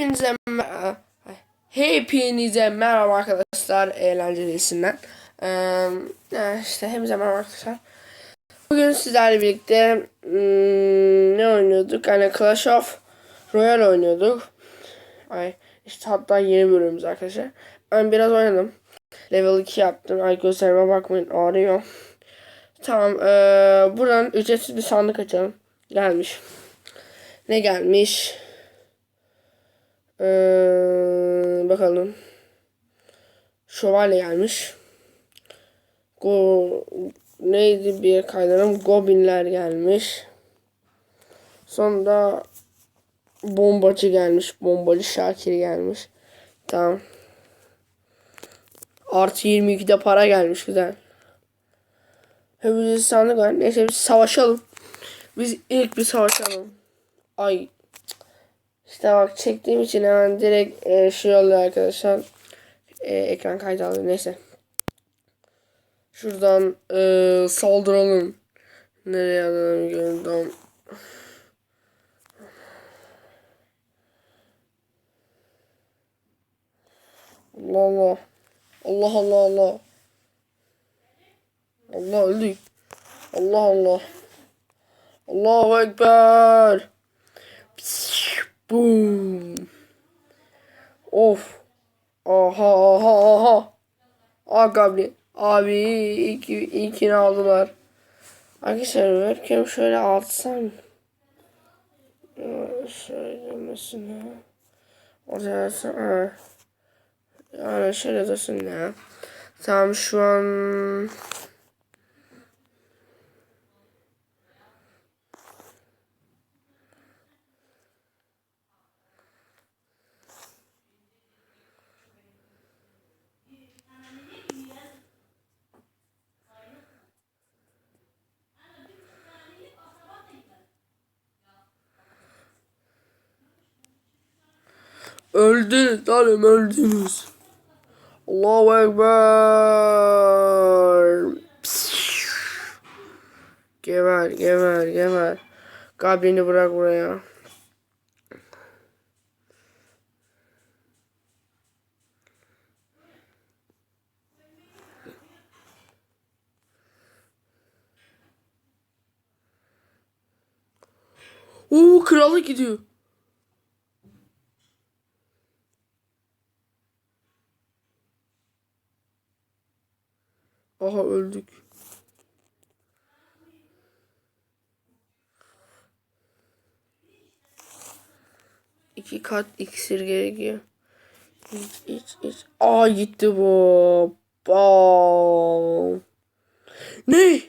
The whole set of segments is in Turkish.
Hepinize mer- Hepinize merhaba arkadaşlar eğlencelisinden. Ee, işte hepinize merhaba arkadaşlar. Bugün sizlerle birlikte hmm, ne oynuyorduk? Hani Clash of Royale oynuyorduk. Ay işte hatta yeni bölümümüz arkadaşlar. Ben biraz oynadım. Level 2 yaptım. Ay gösterime bakmayın ağrıyor. Tamam. Ee, buradan ücretsiz bir sandık açalım. Gelmiş. Ne gelmiş? Ee, bakalım. Şövalye gelmiş. Go neydi bir kaynanam? Goblinler gelmiş. Sonra bombacı gelmiş. Bombacı Şakir gelmiş. Tamam. Artı 22'de para gelmiş güzel. Hepimiz sandık var. Neyse biz savaşalım. Biz ilk bir savaşalım. Ay. İşte bak çektiğim için hemen direkt e, şey oluyor arkadaşlar. E, ekran kaydı alıyor. Neyse. Şuradan e, saldıralım. Nereye alalım gördüm. Allah Allah. Allah Allah Allah. Allah öldük. Allah Allah. Allahu Ekber. Boom. Of. Aha aha aha. Aga Abi iki, ikini aldılar. Arkadaşlar webcam şöyle alsam. Şöyle mesela. Orada ha. Yani şöyle dursun ya. Tamam şu an Öldü zalim öldünüz. Allahu Ekber. Geber geber geber. Gabrini bırak buraya. Oo kralı gidiyor. Aha öldük. İki kat iksir gerekiyor. İç iç iç. Aa gitti bu. Bam. Ne?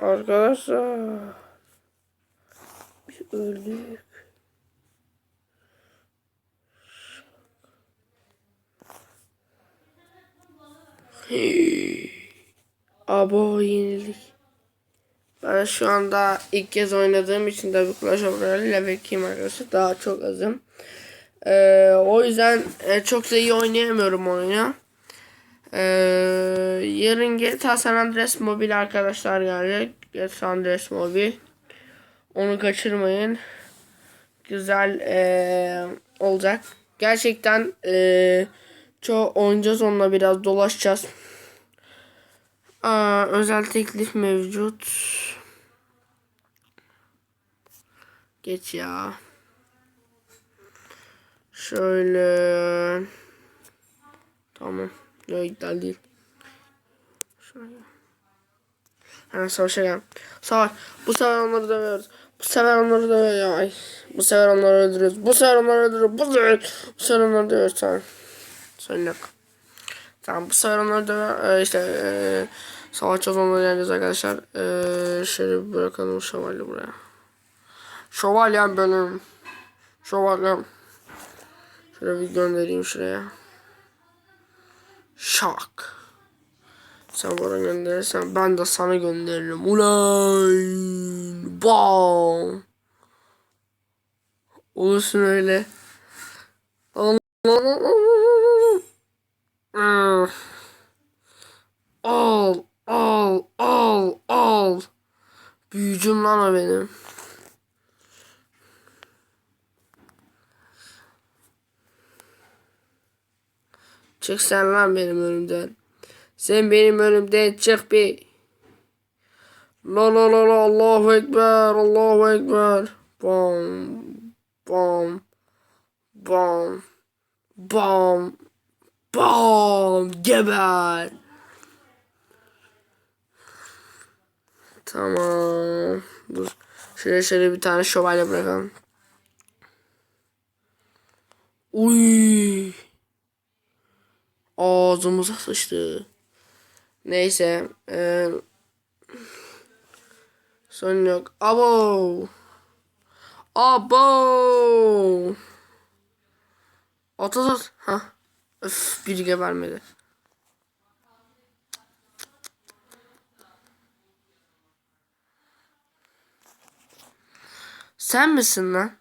Arkadaşlar. Biz öldük. Abo yenildik. Ben şu anda ilk kez oynadığım için tabii Clash of Royale level 2 arkadaşlar daha çok azım. Ee, o yüzden e, çok da iyi oynayamıyorum oyunu. Ee, yarın GTA San Andreas mobil arkadaşlar gelecek. GTA San Andreas mobil. Onu kaçırmayın. Güzel e, olacak. Gerçekten e, çok oynayacağız onunla biraz dolaşacağız. Aa, özel teklif mevcut. Geç ya. Şöyle. Tamam. Yok iptal değil. Şöyle. Hemen savaşa gel. Savaş. Bu sefer onları dövüyoruz. Bu sefer onları dövüyoruz. Ay. Bu sefer onları öldürüyoruz. Bu sefer onları öldürüyoruz. Bu sefer, bu sefer onları dövüyoruz. Tamam. Söyle. Tamam bu sefer onları döve işte e, savaşacağız onları yeneceğiz arkadaşlar. E, şöyle bırakalım şövalye buraya. Şövalyem benim. Şövalyem. Şöyle bir göndereyim şuraya. Şak. Sen bana gönderirsen ben de sana gönderirim. Ulan. Bam. Olursun öyle. Allah Al, Gücüm lan o benim. Çık sen lan benim önümden. Sen benim önümden çık bir. La la la la Allahu Ekber Allahu Ekber. Bam bam bam bam bam geber. Tamam. Dur. Şöyle şöyle bir tane şövalye bırakalım. Uy. Ağzımıza sıçtı. Neyse. Eee Sorun yok. Abo. Abo. At at at. Ha. Öf biri gebermedi. Sen misin lan?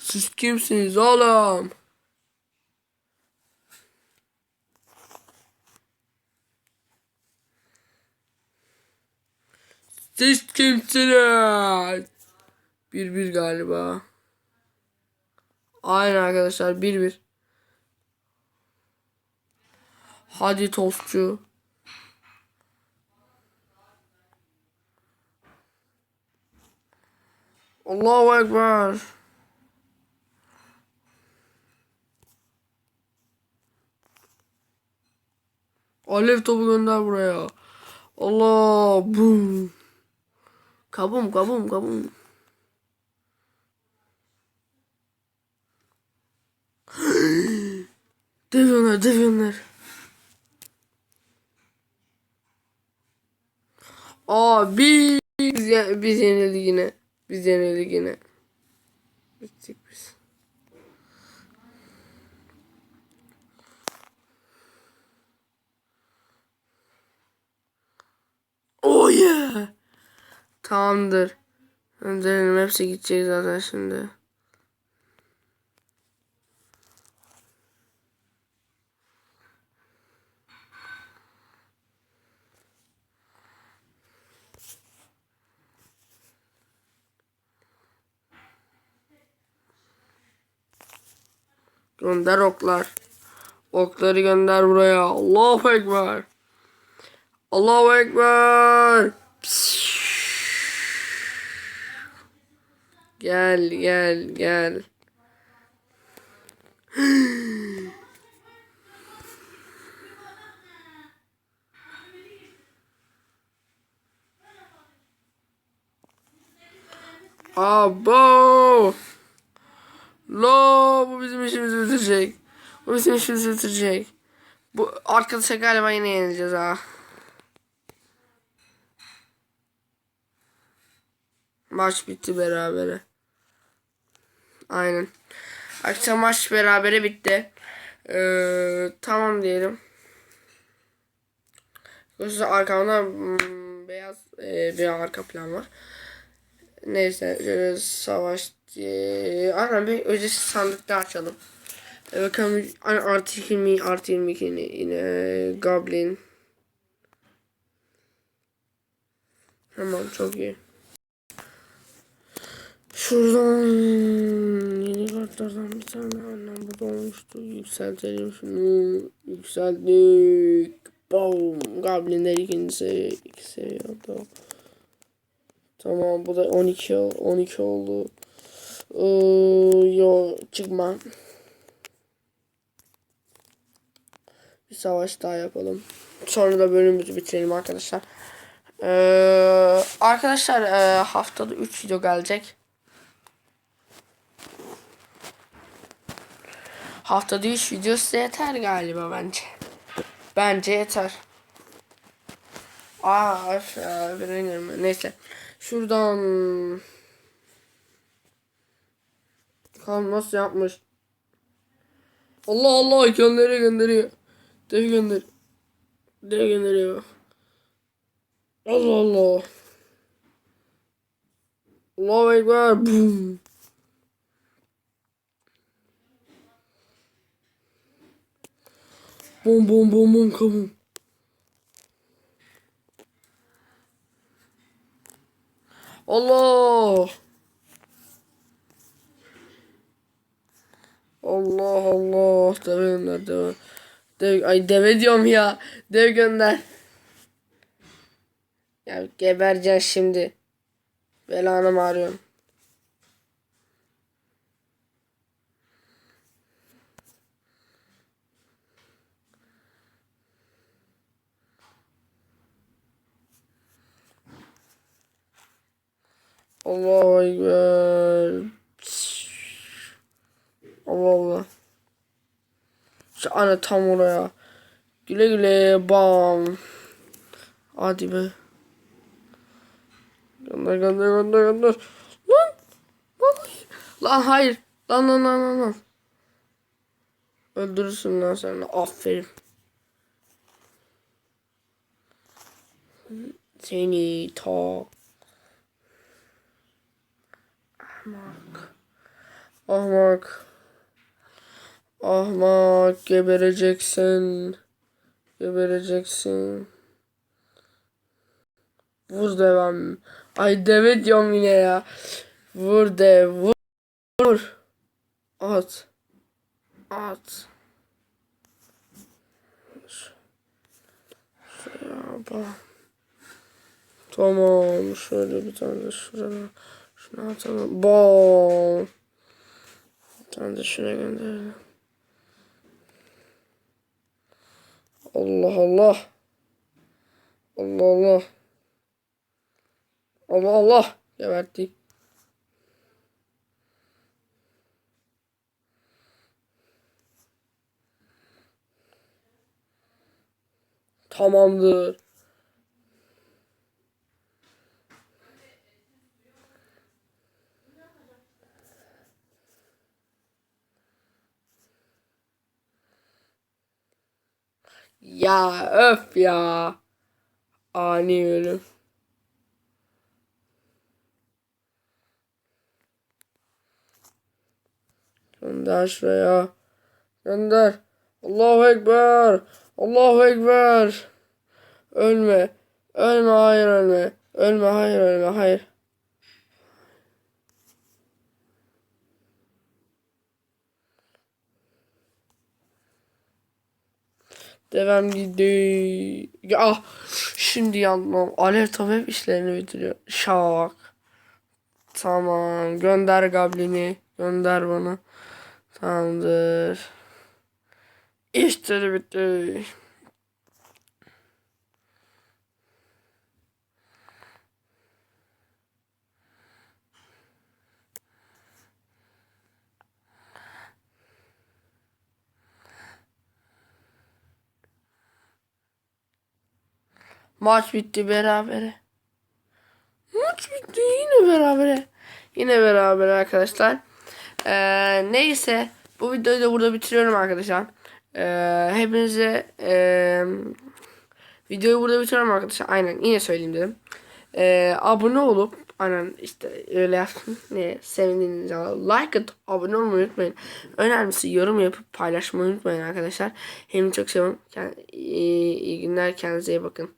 Siz kimsiniz oğlum? Siz kimsiniz? Bir bir galiba. Aynen arkadaşlar bir bir. Hadi tostçu. Allahu Ekber. Alev topu gönder buraya. Allah bum. Kabum kabum kabum. Deviyorlar. Aa biz, biz, biz yenildik yine. Biz yenildik yine. Bittik biz. Oh yeah. Tamamdır. Önderim hepsi gidecek zaten şimdi. Gönder oklar. Okları gönder buraya. Allahu Ekber. Allahu Ekber. Gel gel gel. Abo. Lo bu bizim işimizi bitirecek. Bu bizim işimizi bitirecek. Bu arkadaşa galiba yine yenileceğiz ha. Maç bitti berabere. Aynen. Akşam maç berabere bitti. Ee, tamam diyelim. Yoksa arkamda hmm, beyaz e, bir arka plan var. Neyse şöyle savaş e, aynen bir öncesi sandıkta açalım. E, bakalım artı 20 artı 22 yine, Goblin. Tamam çok iyi. Şuradan yeni kartlardan bir tane annem burada olmuştu. Yükseltelim şunu. Yükselttik. Boom. Goblinler ikinci seviye. iki seviye oldu. Tamam bu da 12 ol- 12 oldu. Ee, yo çıkma. Bir savaş daha yapalım. Sonra da bölümümüzü bitirelim arkadaşlar. Ee, arkadaşlar e, haftada 3 video gelecek. Haftada 3 video size yeter galiba bence. Bence yeter. Aa, bilmiyorum. Neyse. Şuradan Bakalım nasıl yapmış. Allah Allah gönderiyor gönderiyor. Dev gönder. Dev gönderiyor. Allah Allah. Allahu Ekber. Boom. Bom bom bom bom kabum. Allah. Allah Allah. Deve gönder deve. Deve, ay deve diyorum ya. Dev gönder. Ya gebereceksin şimdi. Belanı mı arıyorsun? Allahu Ekber. Allah Allah. Şu ana tam oraya. Güle güle bam. Hadi be. Gönder gönder gönder gönder. Lan. Lan. Lan hayır. Lan lan lan lan lan. Öldürürsün lan sen. Aferin. Seni ta. Ahmak. Ahmak. Ahmak gebereceksin. Gebereceksin. Vur devam. Ay deve diyorum yine ya. Vur de vur. Vur. At. At. Şuraya bak. Tamam. Şöyle bir tane şuraya. Atalım. Bom. Bir tane de şuna gönderelim. Allah Allah. Allah Allah. Allah Allah. Geberttik. Tamamdır. Ya öf ya. Ani ölüm. Gönder şuraya. Gönder. Allahu Ekber. Allahu Ekber. Ölme. Ölme hayır ölme. Ölme hayır ölme hayır. Devam gidiyor. Ah, şimdi yandım. Alev tabi işlerini bitiriyor. Şak. Tamam. Gönder Goblin'i. Gönder bana. Tamamdır. İşleri bitti. Maç bitti berabere. Maç bitti yine berabere. Yine beraber arkadaşlar. Ee, neyse bu videoyu da burada bitiriyorum arkadaşlar. Ee, hepinize ee, videoyu burada bitiriyorum arkadaşlar. Aynen yine söyleyeyim dedim. Ee, abone olup aynen işte öyle yaptım. Ne sevindiğiniz zaman like atıp abone olmayı unutmayın. Önemlisi yorum yapıp paylaşmayı unutmayın arkadaşlar. Hem çok seviyorum. Kend- iyi, iyi günler kendinize iyi bakın.